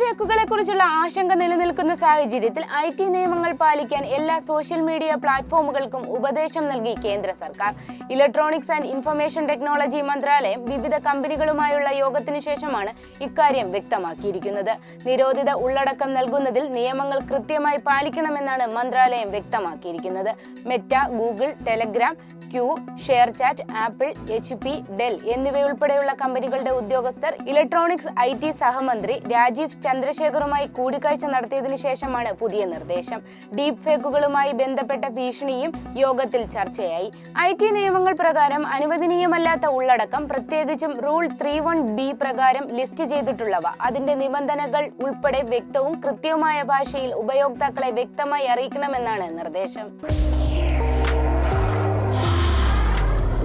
ഹാക്കുകളെ കുറിച്ചുള്ള ആശങ്ക നിലനിൽക്കുന്ന സാഹചര്യത്തിൽ ഐ ടി നിയമങ്ങൾ പാലിക്കാൻ എല്ലാ സോഷ്യൽ മീഡിയ പ്ലാറ്റ്ഫോമുകൾക്കും ഉപദേശം നൽകി കേന്ദ്ര സർക്കാർ. ഇലക്ട്രോണിക്സ് ആൻഡ് ഇൻഫർമേഷൻ ടെക്നോളജി മന്ത്രാലയം വിവിധ കമ്പനികളുമായുള്ള യോഗത്തിന് ശേഷമാണ് ഇക്കാര്യം വ്യക്തമാക്കിയിരിക്കുന്നത്. നിരോധിത ഉള്ളടക്കം നൽകുന്നതിൽ നിയമങ്ങൾ കൃത്യമായി പാലിക്കണമെന്നാണ് മന്ത്രാലയം വ്യക്തമാക്കിയിരിക്കുന്നത്. Meta Google Telegram Q ShareChat Apple H P Dell എന്നിവയുൾപ്പെടെയുള്ള കമ്പനികളുടെ ഉദ്യോഗസ്ഥർ ഇലക്ട്രോണിക്സ് ഐ ടി സഹമന്ത്രി രാജീവ് ചന്ദ്രശേഖറുമായി കൂടിക്കാഴ്ച നടത്തിയതിനു ശേഷമാണ് പുതിയ നിർദ്ദേശം. ഡീപ് ഫേക്കുകളുമായി ബന്ധപ്പെട്ട ഭീഷണിയും യോഗത്തിൽ ചർച്ചയായി. ഐ ടി നിയമങ്ങൾ പ്രകാരം അനുവദനീയമല്ലാത്ത ഉള്ളടക്കം പ്രത്യേകിച്ചും റൂൾ ത്രീ വൺ ബി പ്രകാരം ലിസ്റ്റ് ചെയ്തിട്ടുള്ളവ. അതിന്റെ നിബന്ധനകൾ ഉൾപ്പെടെ വ്യക്തവും കൃത്യവുമായ ഭാഷയിൽ ഉപയോക്താക്കളെ വ്യക്തമായി അറിയിക്കണമെന്നാണ് നിർദ്ദേശം.